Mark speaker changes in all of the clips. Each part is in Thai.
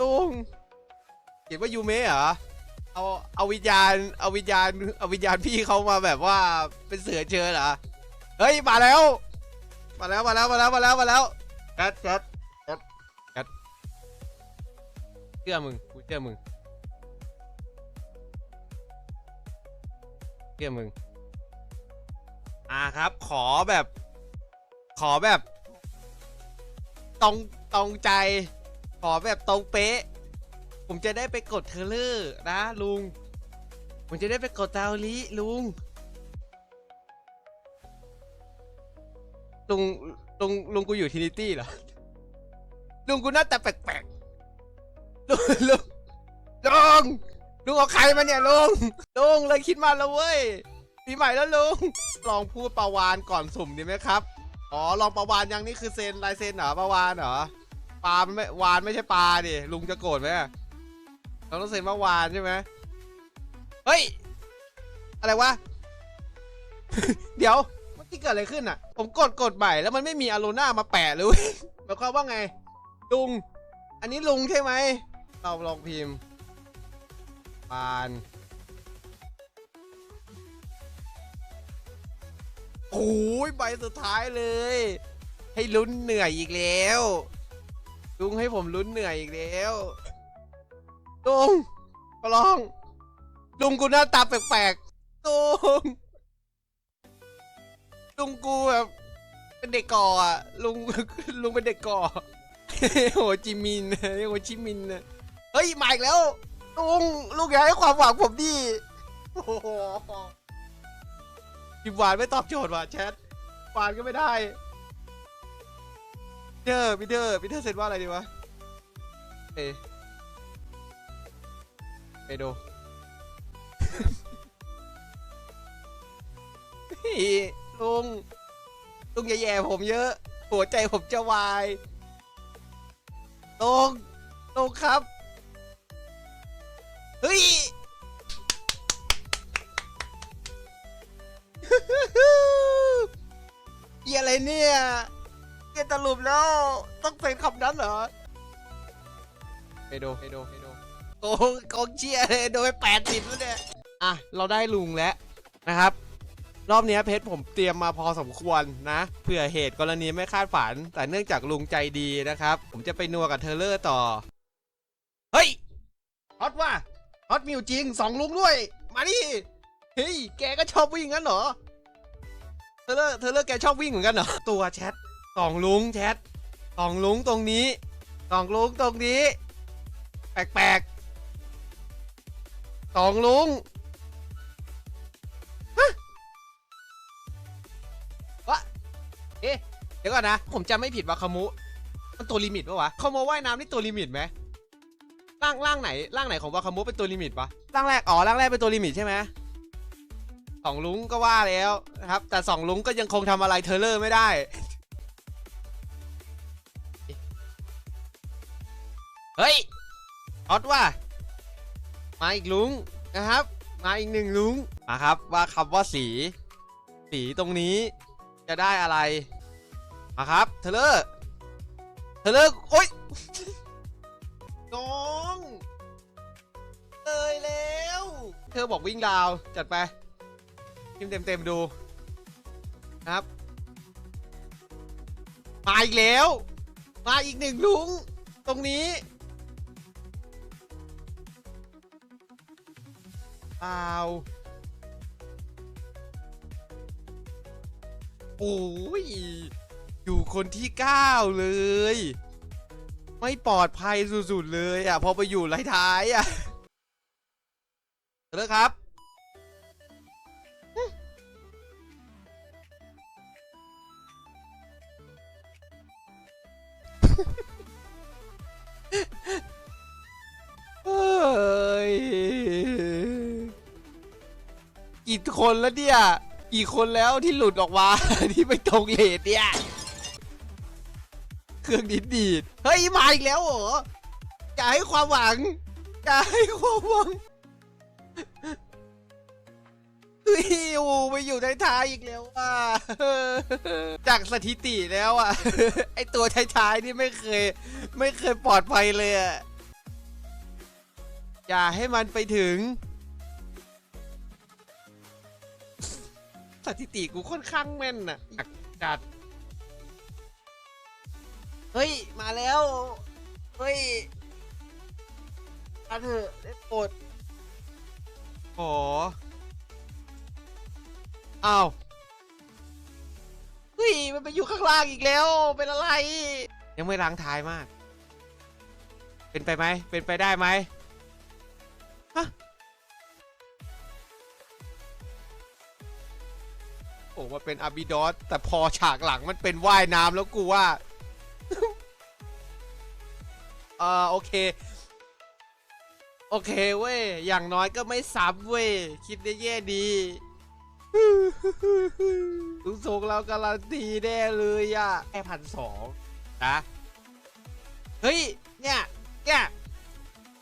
Speaker 1: ลุงเห็นว่ายูเมะเหรอเอาเอาวิญญาณเอาวิญญาณเอาวิญญาณพี่เขามาแบบว่าเป็นเสือเชิญเหรอเฮ้ยมาแล้ว มาแล้วมาแล้วมาแล้วมาแล้วมาแล้วแคทแคทแคทแคทเชื่อมึงกูเชื่อมึงเชื่อมึงอ่าครับ ขอแบบ ขอแบบ ตรงตรงใจ ขอแบบตรงเป๊ะ ผมจะได้ไปกดเทเลอร์นะลุง ผมจะได้ไปกดเตาลิลุง ลุงลุงลุงกูอยู่ทินิตี้เหรอ ลุงกูหน่าแต่แปลกๆ ลุงลุงลุงลุงเอาใครมาเนี่ยลุงลุงเลยคิดมาแล้วเว้ยปีใหม่แล้วลุง ลองพูดประวานก่อนสุ่มดีไหมครับ อ๋อ ลองประวานยังนี่คือเซนลายเซนเหรอประวานเหรอ ปลามันไม่วานไม่ใช่ปลาดิลุงจะโกรธไหมอะเราต้องเซ็นว่าวานใช่ไหมเฮ้ย อะไรวะ เดี๋ยวเมื่อกี้เกิดอะไรขึ้นอะ ผมกดกดใหม่แล้วมันไม่มีอโลน่ามาแปะเลยเว้ยหมายความว่าไง ลุง อันนี้ลุงใช่ไหม เราลองพิมพ์ปานโอ้ยใบสุดท้ายเลย ให้ลุ้นเหนื่อยอีกแล้ว ลุงให้ผมลุ้นเหนื่อยอีกแล้วลุงขอร้องลุงกูหน้าตาแปลกๆลุงลุงกูแบบเป็นเด็กก่ออะลุงลุงเป็นเด็กก่อโหจิมินโหจิมินเฮ้ยมาอีกแล้วลุงลุงอย่าให้ความหวังผมดิโอ้โหหวานไม่ตอบโจทย์ว่ะแชทหวานก็ไม่ได้ เดอร์พีเตอร์พีเตอร์เสร็จว่าอะไรดีวะเอไปดูเฮ้ยลุงลุงอย่าแย่ผมเยอะ หัวใจผมจะวายลุงลุงครับ เฮ้ยเหี้ยอะไรเนี่ย เกตลุมแล้ว ต้องเป็นคำนั้นเหรอไปดูไปดูไปดูโกงโกงเชียร์เลยโดยแปดสิบแล้วเนี่ยอะ เราได้ลุงแล้วนะครับ รอบเนี้ยเพชรผมเตรียมมาพอสมควรนะเผื่อเหตุกรณีไม่คาดฝัน แต่เนื่องจากลุงใจดีนะครับ ผมจะไปนัวกับเทเลอร์ต่อ เฮ้ยฮอตว่ะฮอตมิวจริงสองลุงด้วย มาดิเฮ้ย แกก็ชอบวิ่งงั้นเหรอเทเลอร์เทเลอร์แกชอบวิ่งเหมือนกันเหรอ ตัวแชท สองลุงแชทสองลุงตรงนี้สองลุงตรงนี้ แปลกๆสองลุงวะเอ๊ะเดี๋ยวก่อนนะ ผมจำไม่ผิดว่าคามุมันตัวลิมิตปะวะคามุว่ายน้ำนี่ตัวลิมิตไหมร่างร่างไหนร่างไหนของวาคามุเป็นตัวลิมิตปะร่างแรกอ๋อร่างแรกเป็นตัวลิมิตใช่ไหมสองลุงก็ว่าแล้วนะครับ แต่สองลุงก็ยังคงทำอะไรเทเลอร์ไม่ได้ เฮ้ยออดว่ะมาอีกลุงนะครับ มาอีกหนึ่งลุงมาครับ ว่าคำว่าสี สีตรงนี้จะได้อะไร มาครับ เทเลอร์ เทเลอร์ โอ๊ย น้องเลยแล้ว เธอบอกวิ่งดาว จัดไปพิมพ์เต็มๆดูนะครับ มาอีกแล้ว มาอีกหนึ่งลุง ตรงนี้ ปล่าโอ้ยอยู่คนที่9เลย ไม่ปลอดภัยสุดๆเลยอะ พอไปอยู่ไรท้ายอะเลิกครับ คนแล้วเนี่ย กี่คนแล้วที่หลุดออกมา ที่ไม่ตรงเลทเนี่ย เครื่องดิดดีด เฮ้ย มาอีกแล้วเหรอ อย่าให้ความหวัง อย่าให้ความหวังเฮ้ยโอไปอยู่ในท้ายอีกแล้วอะจากสถิติแล้วอะ ไอตัวท้ายๆนี่ไม่เคย ไม่เคยปลอดภัยเลยอะ อย่าให้มันไปถึง สถิติกูค่อนข้างแม่นน่ะอยากจัด เฮ้ย มาแล้ว เฮ้ยมาเถอะได้โปรดขออ้าวเฮ้ย มันไปอยู่ข้างล่างอีกแล้ว เป็นอะไร ยังไม่ล้างท้ายมาก เป็นไปไหม เป็นไปได้ไหมฮะ โอ้มันเป็นอาบิดอสแต่พอฉากหลังมันเป็นว่ายน้ำแล้วกูว่าเออโอเค โอเคเว้ย อย่างน้อยก็ไม่ซ้ำเว้ย คิดได้แย่ดีลุงทรงเราการันตีแน่เลยอะแค่พันสองนะ เฮ้ย เนี่ย เนี่ย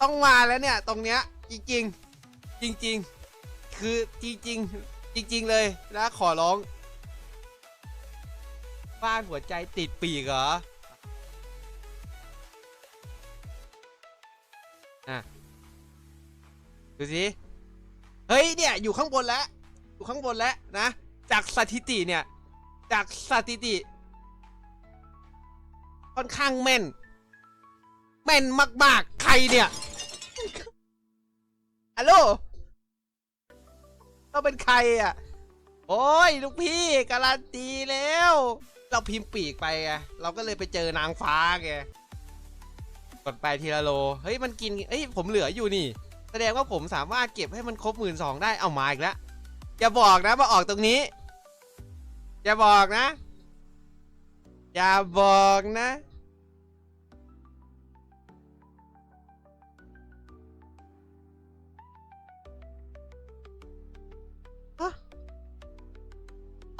Speaker 1: ต้องมาแล้วเนี่ย ตรงเนี้ย จริง ๆ จริง ๆ คือจริง ๆ จริง ๆ เลยนะขอร้อง บ้านหัวใจติดปีกเหรออะดูสิเฮ้ยเนี่ยอยู่ข้างบนแล้วอยู่ข้างบนแล้วนะ จากสถิติเนี่ย จากสถิติ ค่อนข้างแม่น แม่นมาก ๆ ใครเนี่ย ฮัลโหล เราเป็นใครอะ โอ้ยลูกพี่การันตีแล้ว เราพิมพ์ปีกไปไงเราก็เลยไปเจอนางฟ้าไงกดไปทีละโล เฮ้ยมันกินเฮ้ยผมเหลืออยู่นี่ แสดงว่าผมสามารถเก็บให้มันครบหมื่นสองได้เอามาอีกแล้วอย่าบอกนะมาออกตรงนี้ อย่าบอกนะ อย่าบอกนะ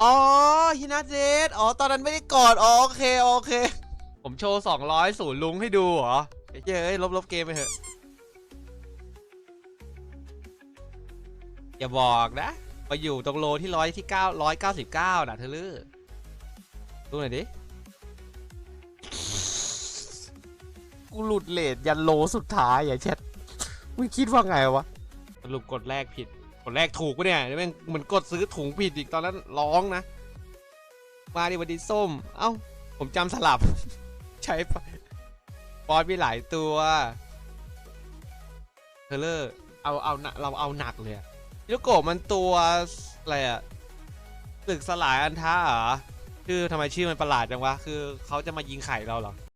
Speaker 1: อ๋อฮินาเจสอ๋อตอนนั้นไม่ได้กอดอ๋อโอเคโอเค ผมโชว์200ศูนย์ลุงให้ดูเหรอเฮ้ยเอ้ยลบลบเกมไปเถอะอย่าบอกนะมาอยู่ตรงโลที่ร้อยที่เก้าร้อยเก้าสิบเก้านะเธอลือดูหน่อยดิกูหลุดเลทยันโลสุดท้ายอย่าเช็ดมึงคิดว่าไงวะสรุปกดแรกผิด กดแรกถูกปะเนี่ยเดี๋ยวแม่งเหมือนกดซื้อถุงผิดอีกตอนนั้นร้องนะ มาดิวันดีส้ม เอ้า ผมจำสลับ ใช้ไปบอสมีหลายตัวเทเลอร์เอาเอาหนักเราเอาหนักเลยอะฮิโรโกะมันตัวอะไรอะตึกสลายอันท้าเหรอชื่อทำไมชื่อมันประหลาดจังวะ คือเขาจะมายิงไข่เราเหรอ